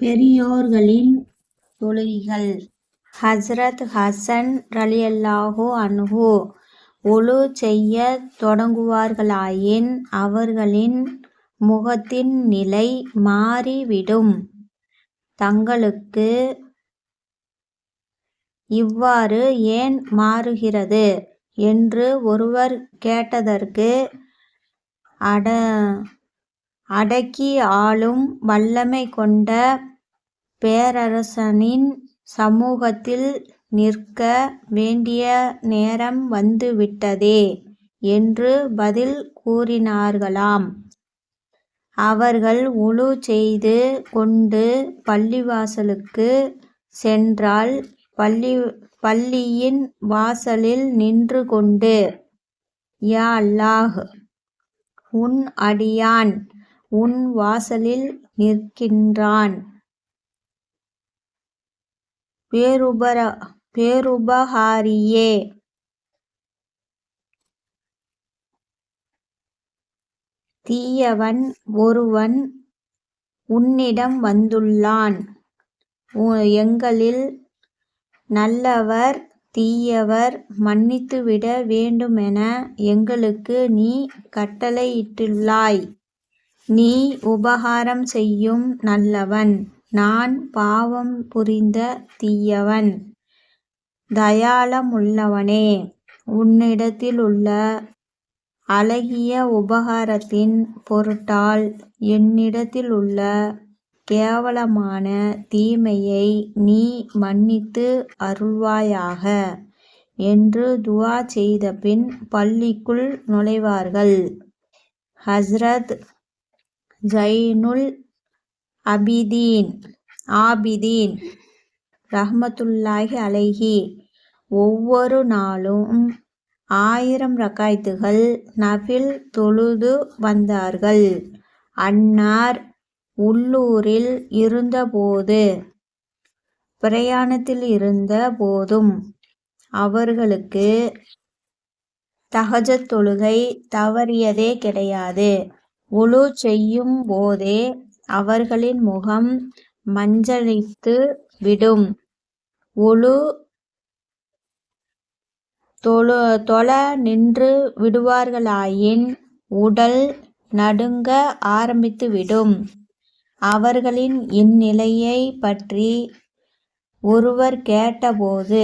பெரியோர்களின் தொழுகைகள். ஹஸ்ரத் ஹசன் ரலியல்லாஹு அன்ஹு ஒழு செய்யத் தொடங்குவார்களாயின் அவர்களின் முகத்தின் நிலை மாறிவிடும். தங்களுக்கு இவ்வாறு ஏன் மாறுகிறது என்று ஒருவர் கேட்டதற்கு அட அடக்கி ஆளும் வல்லமை கொண்ட பேரரசனின் சமூகத்தில் நிற்க வேண்டிய நேரம் வந்துவிட்டதே என்று பதில் கூறினார்களாம். அவர்கள் உழு செய்து கொண்டு பள்ளிவாசலுக்கு சென்றால் பள்ளி பள்ளியின் வாசலில் நின்று கொண்டு யா அல்லாஹ் உன் அடியான் உன் வாசலில் நிற்கின்றான். பேருபர பேருபகாரியே. தீயவன் ஒருவன் உன்னிடம் வந்துள்ளான். எங்களில் நல்லவர் தீயவர் மன்னித்துவிட வேண்டுமென எங்களுக்கு நீ கட்டளையிட்டுள்ளாய். நீ உபகாரம் செய்யும் நல்லவன். நான் பாவம் புரிந்த தீயவன். தயாளமுள்ளவனே. உன்னிடத்திலுள்ள அழகிய உபகாரத்தின் பொருட்டால் என்னிடத்தில் உள்ள கேவலமான தீமையை நீ மன்னித்து அருள்வாயாக என்று துவா செய்தபின் பள்ளிக்குள் நுழைவார்கள். ஹஸ்ரத் ஜைனுல் அபிதீன் ஆபிதீன் ரஹமத்துல்லாஹி அலைஹி. ஒவ்வொரு நாளும் ஆயிரம் ரக்காய்த்துகள் நஃபில் தொழுது வந்தார்கள். அன்னார் உள்ளூரில் இருந்தபோது பிரயாணத்தில் இருந்த போதும் அவர்களுக்கு தகஜத் தொழுகை தவறியதே கிடையாது. உழு செய்யும் போதே அவர்களின் முகம் மஞ்சளித்து விடும். ஒழு தொழு தொழ நின்று விடுவார்களாயின் உடல் நடுங்க ஆரம்பித்துவிடும் அவர்களின் இந்நிலையைப் பற்றி ஒருவர் கேட்டபோது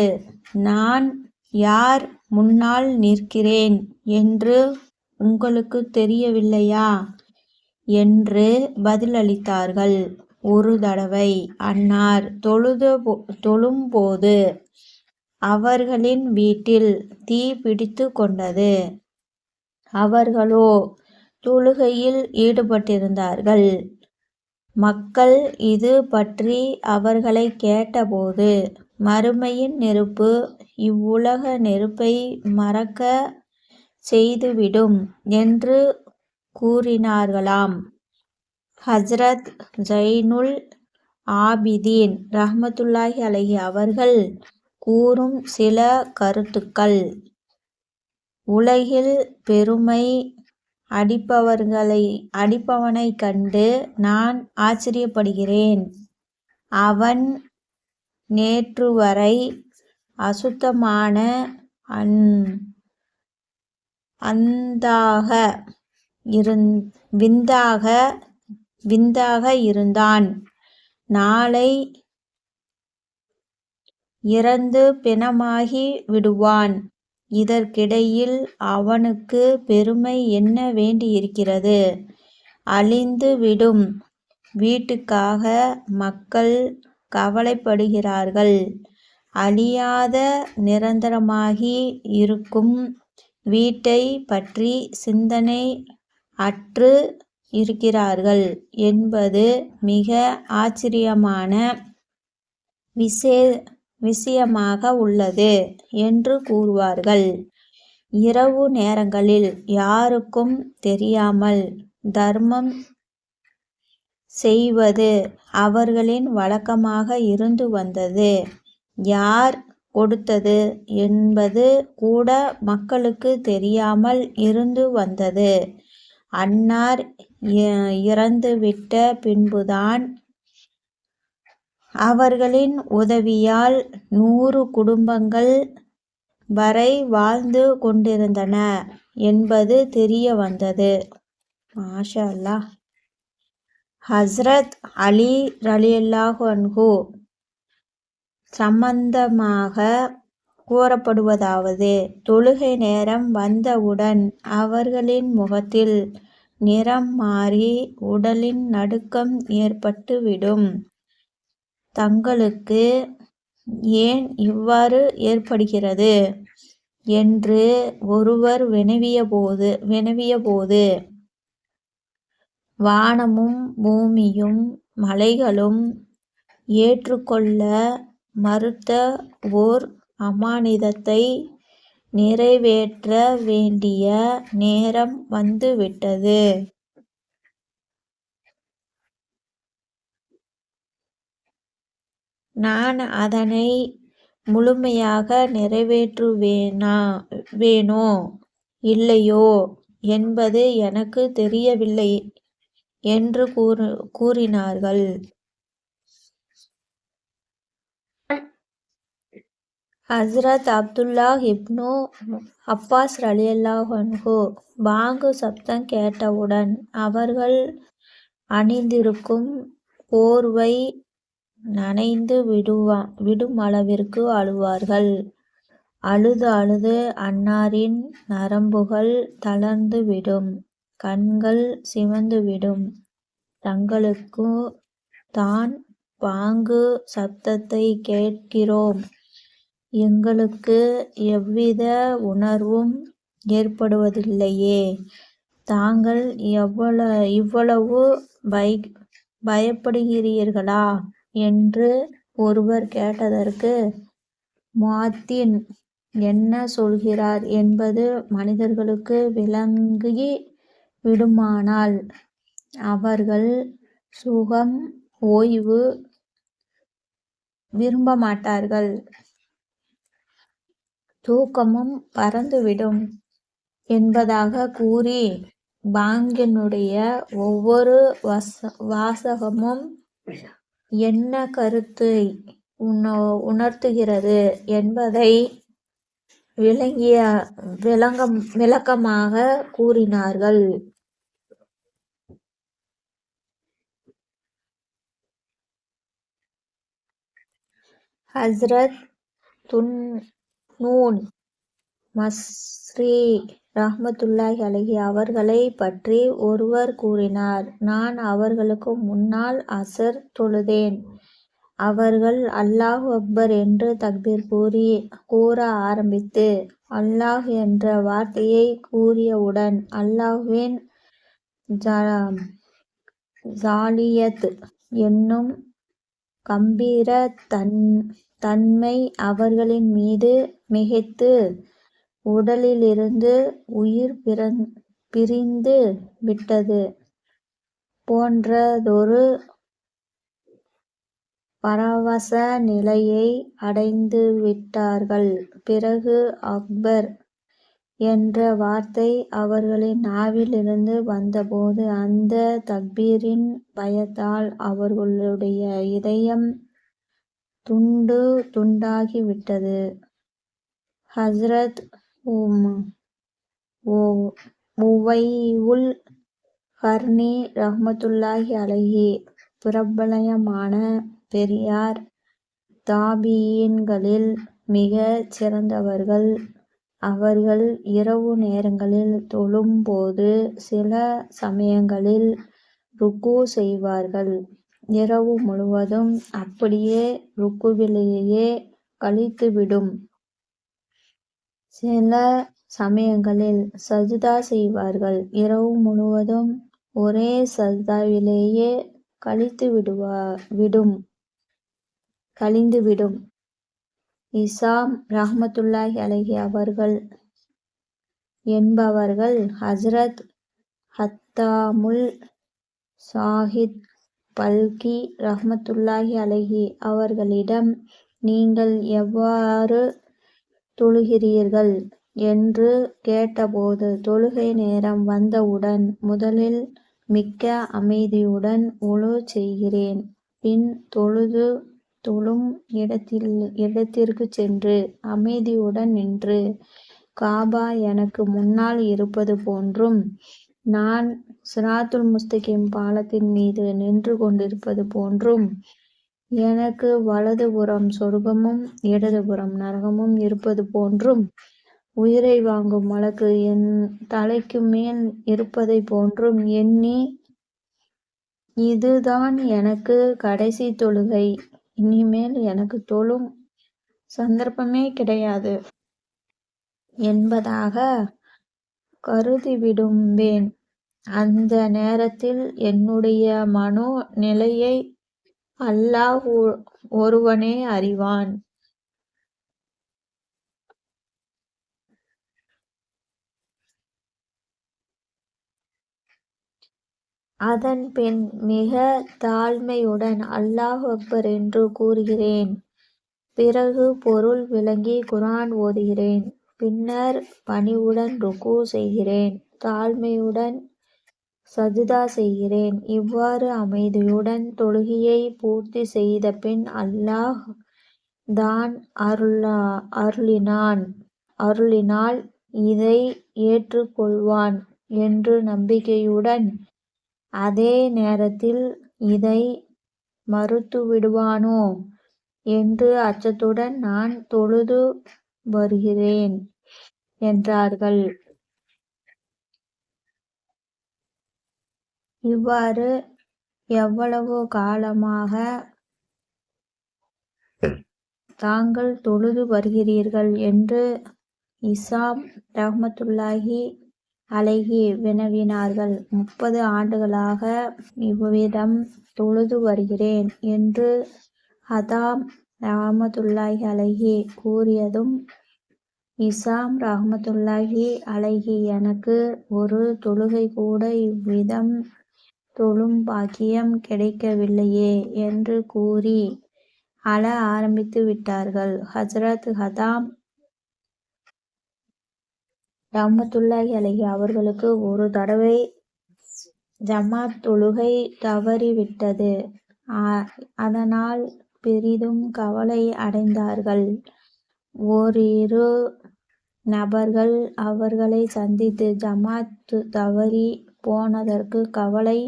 நான் யார் முன்னால் நிற்கிறேன் என்று உங்களுக்குத் தெரியவில்லையா? என்று பதிலளித்தார்கள். ஒரு தடவை அன்னார் தொழுது தொழும்போது அவர்களின் வீட்டில் தீ பிடித்து கொண்டது. அவர்களோ தொழுகையில் ஈடுபட்டிருந்தார்கள். மக்கள் இது பற்றி அவர்களை கேட்டபோது மறுமையின் நெருப்பு இவ்வுலக நெருப்பை மறக்க செய்துவிடும் என்று கூறினார்களாம். ஹஸ்ரத் ஜைனுல் ஆபிதீன் ரஹமத்துல்லாஹி அலஹி அவர்கள் கூறும் சில கருத்துக்கள். உலகில் பெருமை அடிப்பவர்களை அடிப்பவனைக் கண்டு நான் ஆச்சரியப்படுகிறேன். அவன் நேற்று வரை அசுத்தமான அன் அந்தாக இருந் விந்தாக விந்தாக இருந்தான். நாளை இறந்து பிணமாகி விடுவான். இதற்கிடையில் அவனுக்கு பெருமை என்ன வேண்டியிருக்கிறது? அழிந்து விடும் வீட்டுக்காக மக்கள் கவலைப்படுகிறார்கள். அழியாத நிரந்தரமாகி இருக்கும் வீட்டை பற்றி சிந்தனை அற்று இருக்கிறார்கள் என்பது மிக ஆச்சரியமான விஷே விஷயமாக உள்ளது என்று கூறுவார்கள். இரவு நேரங்களில் யாருக்கும் தெரியாமல் தர்மம் செய்வது அவர்களின் வழக்கமாக இருந்து வந்தது. யார் கொடுத்தது என்பது கூட மக்களுக்கு தெரியாமல் இருந்து வந்தது. அன்னார் இறந்துவிட்ட பின்புதான் அவர்களின் உதவியால் நூறு குடும்பங்கள் வரை வாழ்ந்து கொண்டிருந்தன என்பது தெரிய வந்தது. மாஷா ஹஸ்ரத் அலி ரலியல்லாஹு அன்ஹு சம்பந்தமாக கூறப்படுவதாவது தொழுகை நேரம் வந்தவுடன் அவர்களின் முகத்தில் நிறம் மாறி உடலின் நடுக்கம் ஏற்பட்டுவிடும். தங்களுக்கு ஏன் இவ்வாறு ஏற்படுகிறது? என்று ஒருவர் வினவியபோது வினவியபோது வானமும் பூமியும் மலைகளும் ஏற்றுக்கொள்ள மறுத்த ஓர் அமானிதத்தை நிறைவேற்ற வேண்டிய நேரம் வந்துவிட்டது. நான் அதனை முழுமையாக நிறைவேற்றுவேனா வேணோ இல்லையோ என்பது எனக்கு தெரியவில்லை என்று கூறு கூறினார்கள். ஹஸ்ரத் அப்துல்லா இப்னு அப்பாஸ் ரலியல்லாஹு பாங்கு சப்தம் கேட்டவுடன் அவர்கள் அணிந்திருக்கும் போர்வை நனைந்து விடுவா விடும் அளவிற்கு அழுவார்கள். அழுது அழுது அன்னாரின் நரம்புகள் தளர்ந்து விடும் கண்கள் சிவந்துவிடும் தங்களுக்கு தான் பாங்கு சப்தத்தை கேட்கிறோம். எங்களுக்கு எவ்வித உணர்வும் ஏற்படுவதில்லையே. தாங்கள் எவ்வள இவ்வளவு பய பயப்படுகிறீர்களா? என்று ஒருவர் கேட்டதற்கு மாத்தின் என்ன சொல்கிறார் என்பது மனிதர்களுக்கு விளங்கி விடுமானால் அவர்கள் சுகம் ஓய்வு விரும்ப மாட்டார்கள் தூக்கமும் பறந்துவிடும் என்பதாக கூறி பாங்கினுடைய ஒவ்வொரு வச வாசகமும் என்ன கருத்தை உண உணர்த்துகிறது என்பதை விளங்கிய விளங்கம் விளக்கமாக கூறினார்கள். ஹஸ்ரத் துன் நூன் மஸ்ரி ரஹ்மத்துல்லாஹி அலஹி அவர்களை பற்றி ஒருவர் கூறினார். நான் அவர்களுக்கு முன்னால் அசர் தொழுதேன். அவர்கள் அல்லாஹ் அக்பர் என்று தக்பீர் கூறி கூற ஆரம்பித்து அல்லாஹ் என்ற வார்த்தையை கூறியவுடன் அல்லாஹ்வின் ஜாலியத் என்னும் கம்பீர தன் தன்மை அவர்களின் மீது மிகைத்து உடலிலிருந்து உயிர் பிரிந்து விட்டது போன்றதொரு பரவச நிலையை அடைந்து விட்டார்கள். பிறகு அக்பர் என்ற வார்த்தை அவர்களின் நாவிலிருந்து வந்தபோது அந்த தக்பீரின் பயத்தால் அவர்களுடைய இதயம் துண்டு துண்டாகிவிட்டது ஹஸ்ரத் உம் உவையுல் கர்னி ரஹ்மத்துல்லாஹி அழகி பிரபலயமான பெரியார் தாபியன்களில் மிக சிறந்தவர்கள். அவர்கள் இரவு நேரங்களில் தொழும்போது சில சமயங்களில் ருக்கு செய்வார்கள். இரவு முழுவதும் அப்படியே ருக்குவிலேயே கழித்துவிடும். சில சமயங்களில் சஜிதா செய்வார்கள். இரவு முழுவதும் ஒரே சஜிதாவிலேயே கழித்து விடுவா விடும் கழிந்துவிடும். இசாம் ரஹமத்துல்லாஹி அலஹி அவர்கள் என்பவர்கள் ஹஸ்ரத் ஹத்தாமுல் சாஹித் பல்கி ரஹ்மத்துல்லாஹி அலஹி அவர்களிடம் நீங்கள் எவ்வாறு தொழுகிறீர்கள் என்று கேட்டபோது தொழுகை நேரம் வந்தவுடன் முதலில் மிக்க அமைதியுடன் உழு செய்கிறேன். பின் தொழுது தொழும் இடத்தில் இடத்திற்கு சென்று அமைதியுடன் நின்று காபா எனக்கு முன்னால் இருப்பது போன்றும் நான் சிராத்துல் முஸ்தகிம் பாலத்தின் மீது நின்று கொண்டிருப்பது போன்றும் எனக்கு வலதுபுறம் சொர்க்கமும் இடதுபுறம் நரகமும் இருப்பது போன்றும் உயிரை வாங்கும் மலக்கு என் தலைக்கு மேல் இருப்பதை போன்றும் எண்ணி இதுதான் எனக்கு கடைசி தொழுகை. இனிமேல் எனக்கு தொழும் சந்தர்ப்பமே கிடையாது. என்பதாக கருதிவிடுவேன் அந்த நேரத்தில் என்னுடைய மனோ நிலையை அல்லாஹ் ஒருவனே அறிவான். அதன் பின் மிக தாழ்மையுடன் அல்லாஹ் அக்பர் என்று கூறுகிறேன். பிறகு பொருள் விளங்கி குரான் ஓதுகிறேன். பின்னர் பணிவுடன் ருக்கு செய்கிறேன். தாழ்மையுடன் சஜிதா செய்கிறேன். இவ்வாறு அமைதியுடன் தொழுகையை பூர்த்தி செய்த பின் அல்லாஹ் தான் அருளா அருளினான். அருளினால் இதை ஏற்றுக்கொள்வான் என்று நம்பிக்கையுடன் அதே நேரத்தில் இதை மறுத்துவிடுவானோ என்று அச்சத்துடன் நான் தொழுது வருகிறேன். என்றார்கள். இவ்வாறு எவ்வளவு காலமாக தாங்கள் தொழுது வருகிறீர்கள் என்று இசாம் ரஹமத்துல்லாஹி அழகி வினவினார்கள். முப்பது ஆண்டுகளாக இவ்விதம் தொழுது வருகிறேன் என்று ஹதாம் ரஹமத்துல்லாஹி அழகி கூறியதும் இசாம் ரஹமத்துல்லாஹி அழகி எனக்கு ஒரு தொழுகை கூட இவ்விதம் தொழும் பாக்கியம் கிடைக்கவில்லையே என்று கூறி அழ ஆரம்பித்து விட்டார்கள். ஹசரத் ஹதாம் ரஹமத்துல்லாஹி அழகி அவர்களுக்கு ஒரு தடவை ஜமாத் தொழுகை தவறிவிட்டது. அதனால் பெரிதும் கவலை அடைந்தார்கள். ஓரிரு நபர்கள் அவர்களை சந்தித்து ஜமாத் தவறி போனதற்கு கவலை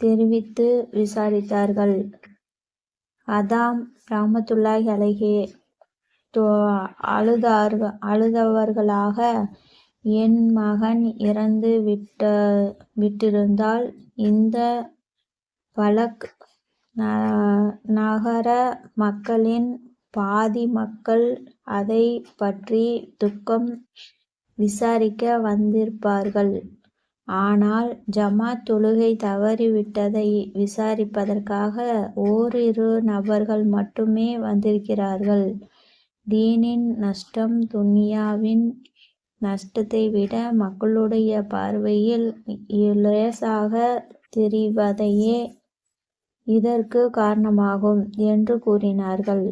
தெரிவித்து விசாரித்தார்கள். அதாம் ராமத்துல்லாஹ் அழகே அழுதார்கள் அழுதவர்களாக என் மகன் இறந்து விட்ட விட்டிருந்தால் இந்த வழக் நகர மக்களின் பாதி மக்கள் அதைப் பற்றி துக்கம் விசாரிக்க வந்திருப்பார்கள். ஆனால் ஜமாத் தொழுகை தவறிவிட்டதை விசாரிப்பதற்காக ஓரிரு நபர்கள் மட்டுமே வந்திருக்கிறார்கள். தீனின் நஷ்டம் துன்யாவின் நஷ்டத்தை விட மக்களுடைய பார்வையில் லேசாக தெரிவதையே இதற்குக் காரணமாகும் என்று கூறினார்கள்.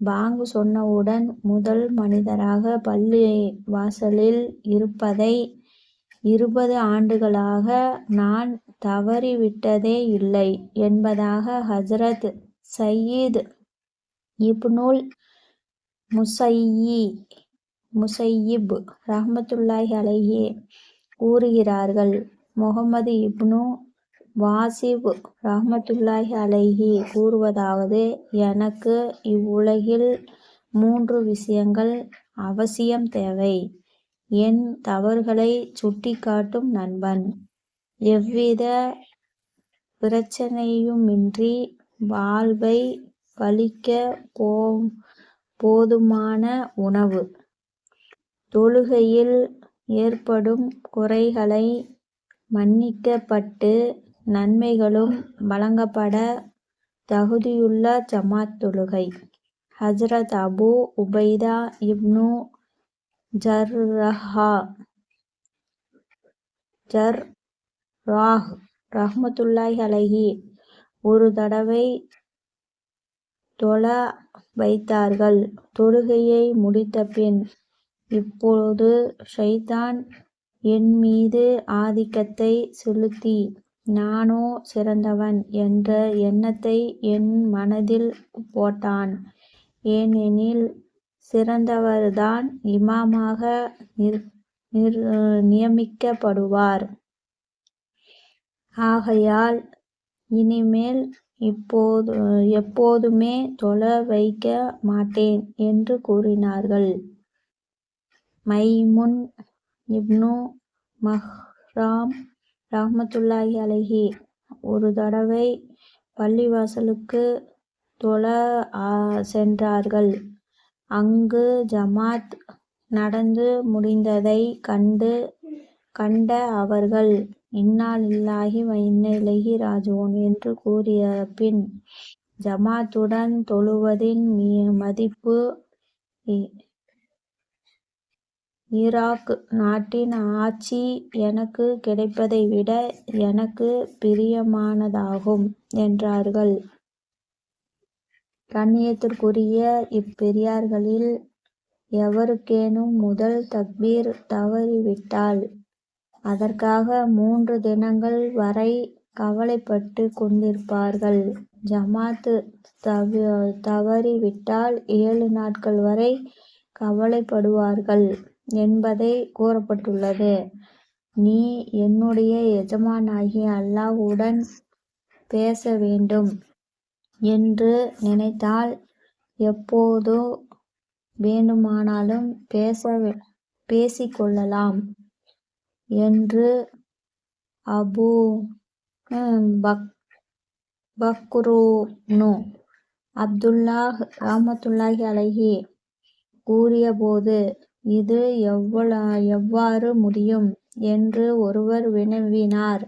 பாங்கு சொன்னவுடன் முதல் மனிதராக பள்ளி வாசலில் இருப்பதை இருபது ஆண்டுகளாக நான் தவறிவிட்டதே இல்லை என்பதாக ஹசரத் சயீத் இப்னுல் முசையி முசையிப் ரஹமத்துல்லாஹி அலைஹி கூறுகிறார்கள். முகமது இப்னு வாசிப் ரஹமத்துல்லாஹி அலைஹி கூறுவதாவது எனக்கு இவ்வுலகில் மூன்று விஷயங்கள் அவசியம் தேவை. என் தவறுகளைச் சுட்டிக்காட்டும் நண்பன். எவ்வித பிரச்சனையுமின்றி பலிக்க போ போதுமான உணவு. தொழுகையில் ஏற்படும் குறைகளை மன்னிக்கப்பட்டு நன்மைகளும் வழங்கப்பட தகுதியுள்ள ஜமாத் தொழுகை. ஹஜ்ரத் அபு உபைதா இப்னு ஜர்ரஹா ஜர் ராஹ் ரஹ்மத்துல்லாஹி அலஹி ஒரு தடவை தொழ வைத்தார்கள். தொழுகையை முடித்த பின் இப்பொழுது ஷைதான் என் மீது ஆதிக்கத்தை செலுத்தி நானோ சிறந்தவன் என்ற எண்ணத்தை என் மனதில் போட்டான். ஏனெனில் சிறந்தவர்தான் இமாமாக நியமிக்கப்படுவார். ஆகையால் இனிமேல் இப்போது எப்போதுமே தொழ வைக்க மாட்டேன் என்று கூறினார்கள். மைமுன் இப்னு மஹ்ராம் ரஹ்மத்துல்லாஹி அலஹி ஒரு தடவை பள்ளிவாசலுக்கு தொழ சென்றார்கள். அங்கு ஜமாத் நடந்து முடிந்ததைக் கண்ட அவர்கள் இன்னா இல்லாஹி வ இன்னா இலைஹி ராஜிஊன் என்று ஜமாத்துடன் தொழுவதின் மதிப்பு ஈராக் நாட்டின் ஆட்சி எனக்கு கிடைப்பதை விட எனக்கு பிரியமானதாகும் என்றார்கள். கண்ணியத்திற்குரிய இப்பெரியார்களில் எவருக்கேனும் முதல் தக்பீர் தவறிவிட்டால் அதற்காக மூன்று தினங்கள் வரை கவலைப்பட்டுக் கொண்டிருப்பார்கள். ஜமாத் தவறிவிட்டால் ஏழு நாட்கள் வரை கவலைப்படுவார்கள் என்பதை கூறப்பட்டுள்ளது. நீ என்னுடைய எஜமானாகிய அல்லாஹ்வுடன் பேச வேண்டும் என்று நினைத்தால் எப்போதோ வேண்டுமானாலும் பேசிக் கொள்ளலாம் என்று அபூ பக்ரூனு அப்துல்லாஹ் ராமத்துல்லாஹி அழகி கூறியபோது இது எவ்வாறு முடியும்? என்று ஒருவர் வினவினார்.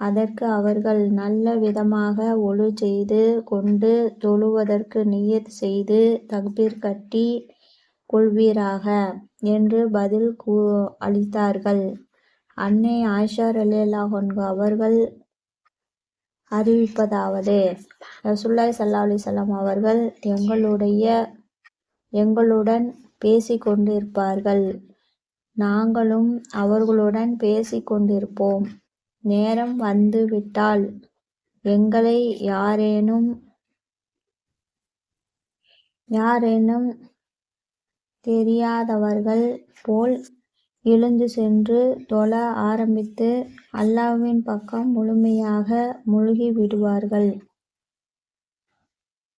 அதற்கு அவர்கள் நல்ல விதமாக ஒழு செய்து கொண்டு தொழுவதற்கு நியத் செய்து தக்பீர் கட்டி கொள்வீராக என்று பதில் கூ அளித்தார்கள். அன்னை ஆயிஷா ரலியல்லாஹு அவர்கள் அறிவிப்பதாவது ரசுல்லாய் சல்லா அலிசல்லாம் அவர்கள் எங்களுடைய எங்களுடன் பேசிக் கொண்டிருப்பார்கள். நாங்களும் அவர்களுடன் பேசிக் கொண்டிருப்போம். நேரம் வந்து விட்டால் எங்களை யாரேனும் தெரியாதவர்கள் போல் எழுந்து சென்று தொழ ஆரம்பித்து அல்லாஹ்வின் பக்கம் முழுமையாக மூழ்கி விடுவார்கள்.